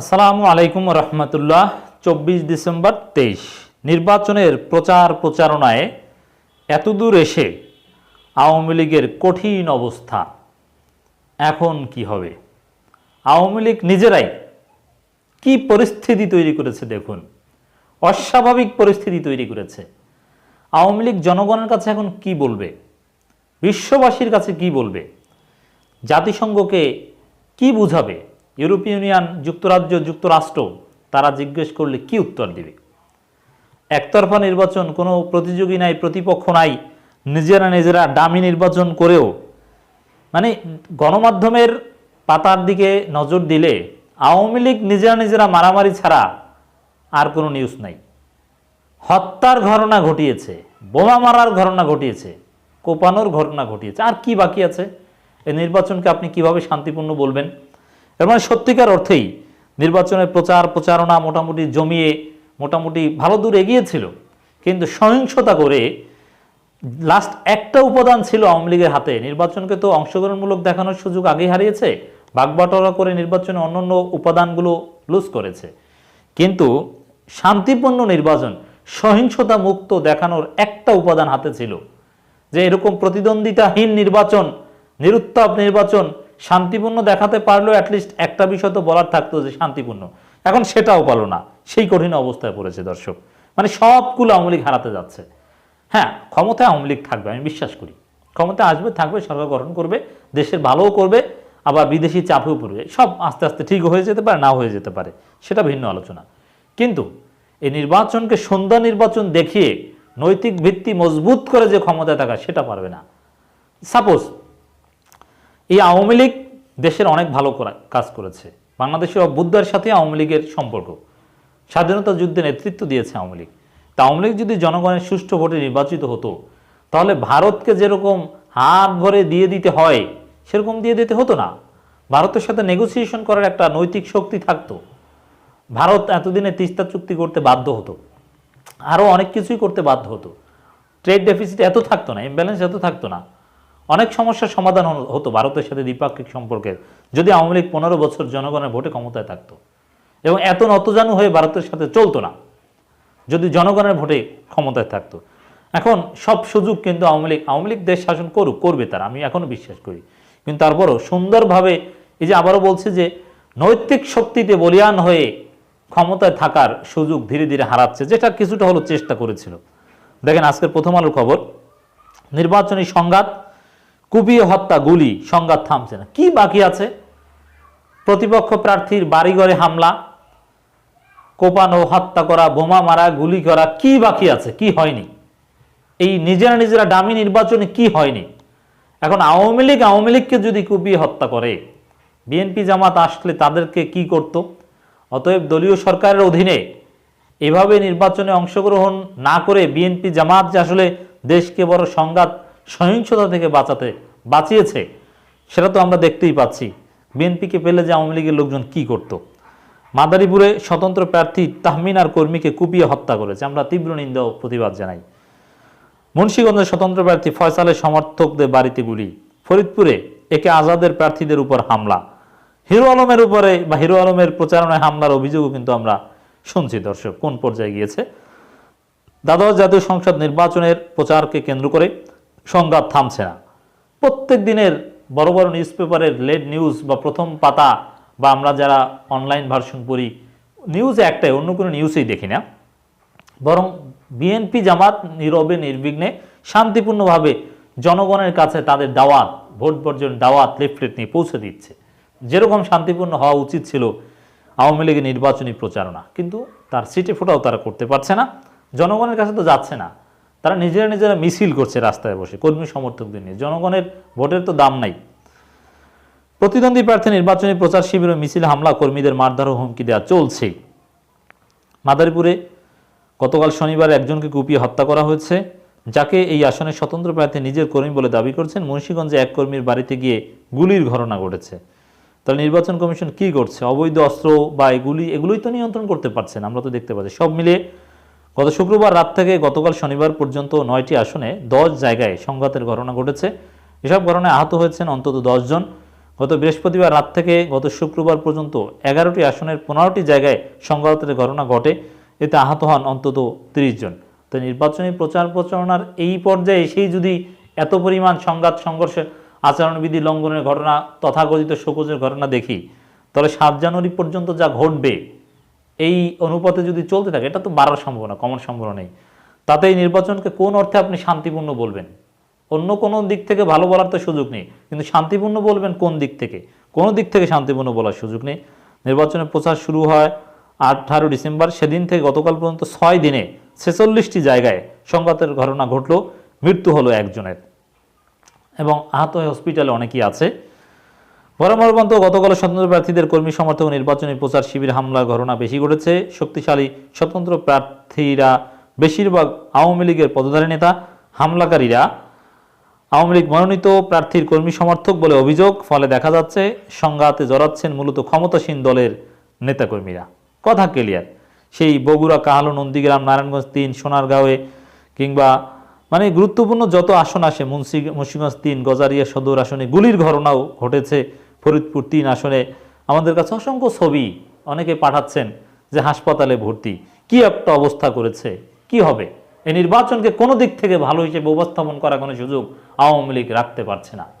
আসসালামু আলাইকুম রহমতুল্লাহ। চব্বিশ ডিসেম্বর তেইশ। নির্বাচনের প্রচার প্রচারণায় এতদূর এসে আওয়ামী লীগের কঠিন অবস্থা। এখন কি হবে? আওয়ামী লীগ নিজেরাই কি পরিস্থিতি তৈরি করেছে দেখুন। অস্বাভাবিক পরিস্থিতি তৈরি করেছে। আওয়ামী লীগ জনগণের কাছে এখন কি বলবে? বিশ্ববাসীর কাছে কি বলবে? জাতিসংঘকে কি বুঝাবে? ইউরোপীয় ইউনিয়ন, যুক্তরাজ্য, যুক্তরাষ্ট্র, তারা জিজ্ঞেস করলে কি উত্তর দিবে? একতরফা নির্বাচন কোনো প্রতিযোগী নাই, প্রতিপক্ষ নাই, নিজেরা নিজেরা দামি নির্বাচন করেও। মানে গণমাধ্যমের পাতার দিকে নজর দিলে আওয়ামী লীগ নিজেরা নিজেরা মারামারি ছাড়া আর কোনো নিউজ নাই। হত্যার ঘটনা ঘটিয়েছে, বোমা মারার ঘটনা ঘটিয়েছে, কোপানোর ঘটনা ঘটিয়েছে, আর কি বাকি আছে? এই নির্বাচনকে আপনি কীভাবে শান্তিপূর্ণ বলবেন? এর মানে সত্যিকার অর্থেই নির্বাচনের প্রচার প্রচারণা মোটামুটি জমিয়ে মোটামুটি ভালো দূর এগিয়েছিল। কিন্তু সহিংসতা করে লাস্ট একটা উপাদান ছিল আওয়ামী লীগের হাতে। নির্বাচনকে তো অংশগ্রহণমূলক দেখানোর সুযোগ আগেই হারিয়েছে। বাগবাটোয়ারা করে নির্বাচনে অন্যান্য উপাদানগুলো লুজ করেছে। কিন্তু শান্তিপূর্ণ নির্বাচন সহিংসতা মুক্ত দেখানোর একটা উপাদান হাতে ছিল। যে এরকম প্রতিদ্বন্দ্বিতাহীন নির্বাচন, নিরুত্তাপ নির্বাচন শান্তিপূর্ণ দেখাতে পারলেও অ্যাটলিস্ট একটা বিষয় তো বলার থাকতো যে শান্তিপূর্ণ। এখন সেটাও পালো না। সেই কঠিন অবস্থায় পড়েছে দর্শক। মানে সবগুলো আওয়ামী লীগ হারাতে যাচ্ছে। হ্যাঁ ক্ষমতায় আওয়ামী লীগ থাকবে, আমি বিশ্বাস করি। ক্ষমতা আসবে, থাকবে, সরকার গঠন করবে, দেশের ভালোও করবে, আবার বিদেশি চাপেও পড়বে। সব আস্তে আস্তে ঠিক হয়ে যেতে পারে না হয়ে যেতে পারে। সেটা ভিন্ন আলোচনা। কিন্তু এই নির্বাচনকে সন্ধ্যা নির্বাচন দেখিয়ে নৈতিক ভিত্তি মজবুত করে যে ক্ষমতায় থাকা, সেটা পারবে না। সাপোজ এই আওয়ামী লীগ দেশের অনেক ভালো কাজ করেছে। বাংলাদেশের অভ্যুদয়ের সাথে আওয়ামী লীগের সম্পর্ক। স্বাধীনতা যুদ্ধে নেতৃত্ব দিয়েছে আওয়ামী লীগ। তা আওয়ামী লীগ যদি জনগণের সুষ্ঠু ভোটে নির্বাচিত হতো, তাহলে ভারতকে যেরকম হাত ভরে দিয়ে দিতে হয়, সেরকম দিয়ে দিতে হতো না। ভারতের সাথে নেগোসিয়েশন করার একটা নৈতিক শক্তি থাকতো। ভারত এতদিনে তিস্তা চুক্তি করতে বাধ্য হতো। আরও অনেক কিছুই করতে বাধ্য হতো। ট্রেড ডেফিসিট এত থাকতো না ইমব্যালেন্স এত থাকতো না। অনেক সমস্যার সমাধান হতো ভারতের সাথে দ্বিপাক্ষিক সম্পর্কের, যদি আওয়ামী লীগ পনেরো বছর জনগণের ভোটে ক্ষমতায় থাকতো। এবং এত নতজানু হয়ে ভারতের সাথে চলতো না, যদি জনগণের ভোটে ক্ষমতায় থাকতো। এখন সব সুযোগ কিন্তু আওয়ামী লীগ আওয়ামী লীগ দেশ শাসন করুক, করবে তারা, আমি এখনও বিশ্বাস করি। কিন্তু তারপরও সুন্দরভাবে এই যে আবারও বলছে যে নৈতিক শক্তিতে বলিয়ান হয়ে ক্ষমতায় থাকার সুযোগ ধীরে ধীরে হারাচ্ছে, যেটা কিছুটা হলো চেষ্টা করেছিল। দেখেন আজকের প্রথম আলোর খবর, নির্বাচনী সংঘাত কুপিয়ে হত্যা, গুলি, সংঘাত থামছে না। কি বাকি আছে? প্রতিপক্ষ প্রার্থীর বাড়িঘরে হামলা, কোপানো, হত্যা করা, বোমা মারা, গুলি করা, কি বাকি আছে? কি হয়নি? এই নিজেরা নিজেরা ডামি নির্বাচনে কি হয়নি? এখন আওয়ামী লীগ, আওয়ামী লীগকে যদি কুপিয়ে হত্যা করে, বিএনপি জামাত আসলে তাদেরকে কি করত? অতএব দলীয় সরকারের অধীনে এভাবে নির্বাচনে অংশগ্রহণ না করে বিএনপি জামাত যে আসলে দেশকে বড় সংঘাত সহিংসতা থেকে বাঁচাতে, বাঁচিয়েছে, সেটা তো আমরা দেখতেই পাচ্ছি। বিএনপিকে পেলে যে আওয়ামী লীগের লোকজন কি করত? মাদারীপুরে স্বতন্ত্র প্রার্থী তাহমিনার কর্মীকে কুপিয়ে হত্যা করেছে। আমরা তীব্র নিন্দা ও প্রতিবাদ জানাই। মুন্সীগঞ্জের স্বতন্ত্র প্রার্থী ফয়সালের সমর্থকদের বাড়িতে গুলি। ফরিদপুরে একে আজাদের প্রার্থীদের উপর হামলা। হিরো আলমের উপরে বা হিরো আলমের প্রচারণায় হামলার অভিযোগও কিন্তু আমরা শুনছি। দর্শক, কোন পর্যায়ে গিয়েছে? দ্বাদশ জাতীয় সংসদ নির্বাচনের প্রচারকে কেন্দ্র করে সংঘাত থামছে না। প্রত্যেক দিনের বড় বড় নিউজ পেপারের লেড নিউজ বা প্রথম পাতা বা আমরা যারা অনলাইন ভার্সন পড়ি নিউজ একটাই, অন্য কোনো নিউজেই দেখি না। বরং বিএনপি জামাত নীরবে, নির্বিঘ্নে, শান্তিপূর্ণভাবে জনগণের কাছে তাদের দাওয়াত, ভোট বর্জন দাওয়াত লিফলেট নিয়ে পৌঁছে দিচ্ছে। যেরকম শান্তিপূর্ণ হওয়া উচিত ছিল আওয়ামী লীগের নির্বাচনী প্রচারণা, কিন্তু তার সিটে ফোটাও তারা করতে পারছে না। জনগণের কাছে তো যাচ্ছে না। তারা নিজেরা নিজেরা মিছিল করছে রাস্তায় বসে, কর্মী সমর্থকদের নিয়ে। জনগণের ভোটের তো দাম নাই। প্রতিদ্বন্দ্বী প্রার্থী নির্বাচনী প্রচার শিবির মিছিল, হামলা, কর্মীদের মারধর ও হুমকি দেওয়া চলছেই মাদারীপুরে গতকাল শনিবার একজনকে কুপিয়ে হত্যা করা হয়েছে, যাকে এই আসনের স্বতন্ত্র প্রার্থী নিজের কর্মী বলে দাবি করছেন। মুন্সীগঞ্জে এক কর্মীর বাড়িতে গিয়ে গুলির ঘটনা ঘটেছে। তাহলে নির্বাচন কমিশন কি করছে? অবৈধ অস্ত্র বা এগুলি এগুলোই তো নিয়ন্ত্রণ করতে পারছেন আমরা তো দেখতে পাচ্ছি। সব মিলিয়ে গত শুক্রবার রাত থেকে গতকাল শনিবার পর্যন্ত নয়টি আসনে দশ জায়গায় সংঘাতের ঘটনা ঘটেছে। এসব ঘটনায় আহত হয়েছেন অন্তত জন। গত বৃহস্পতিবার রাত থেকে গত শুক্রবার পর্যন্ত এগারোটি আসনের পনেরোটি জায়গায় সংঘাতের ঘটনা ঘটে। এতে আহত হন অন্তত তিরিশ জন। তো নির্বাচনী প্রচার প্রচারণার এই পর্যায়ে এসেই যদি এত পরিমাণ সংঘাত সংঘর্ষের আচরণবিধি লঙ্ঘনের ঘটনা, তথাকথিত শোকজের ঘটনা দেখি, তাহলে সাত জানুয়ারি পর্যন্ত যা ঘটবে এই অনুপাতে যদি চলতে থাকে, এটা তো বাড়ার সম্ভাবনা, কমার সম্ভাবনা নেই। তাতে এই নির্বাচনকে কোন অর্থে আপনি শান্তিপূর্ণ বলবেন? অন্য কোনো দিক থেকে ভালো বলার তো সুযোগ নেই, কিন্তু শান্তিপূর্ণ বলবেন কোন দিক থেকে? কোনো দিক থেকে শান্তিপূর্ণ বলার সুযোগ নেই। নির্বাচনের প্রচার শুরু হয় আঠারো ডিসেম্বর, সেদিন থেকে গতকাল পর্যন্ত ছয় দিনে ছেচল্লিশটি জায়গায় সংঘাতের ঘটনা ঘটল, মৃত্যু হলো একজনের। এবং আহত হয়ে হসপিটালে অনেকেই আছে। বরাবরবন্ত গতকাল স্বতন্ত্র প্রার্থীদের কর্মী সমর্থক নির্বাচনী প্রচার শিবির হামলার ঘটনা বেশি ঘটেছে। শক্তিশালী স্বতন্ত্র প্রার্থীরা বেশিরভাগ আওয়ামী লীগের পদধারী নেতা, হামলাকারীরা। আওয়ামী লীগ মনোনীত প্রার্থীর কর্মী সমর্থক বলে অভিযোগ, ফলে দেখা যাচ্ছে সংঘাতে জড়াচ্ছেন মূলত ক্ষমতাসীন দলের নেতাকর্মীরা। কথা ক্লিয়ার। সেই বগুড়া, কাহালো, নন্দীগ্রাম, নারায়ণগঞ্জ তিন, সোনারগাঁওয়ে কিংবা মানে গুরুত্বপূর্ণ যত আসন আসে, মুন্সি, মুন্সিগঞ্জ তিন, গজারিয়া সদর আসনে গুলির ঘটনাও ঘটেছে। ফরিদপুর তিন আসনে আমাদের কাছে অসংখ্য ছবি অনেকে পাঠাচ্ছেন যে হাসপাতালে ভর্তি। কি একটা অবস্থা করেছে? কি হবে? এই নির্বাচনকে কোনো দিক থেকে ভালো হিসেবে উপস্থাপন করা কোনো সুযোগ আওয়ামী লীগ রাখতে পারছে না।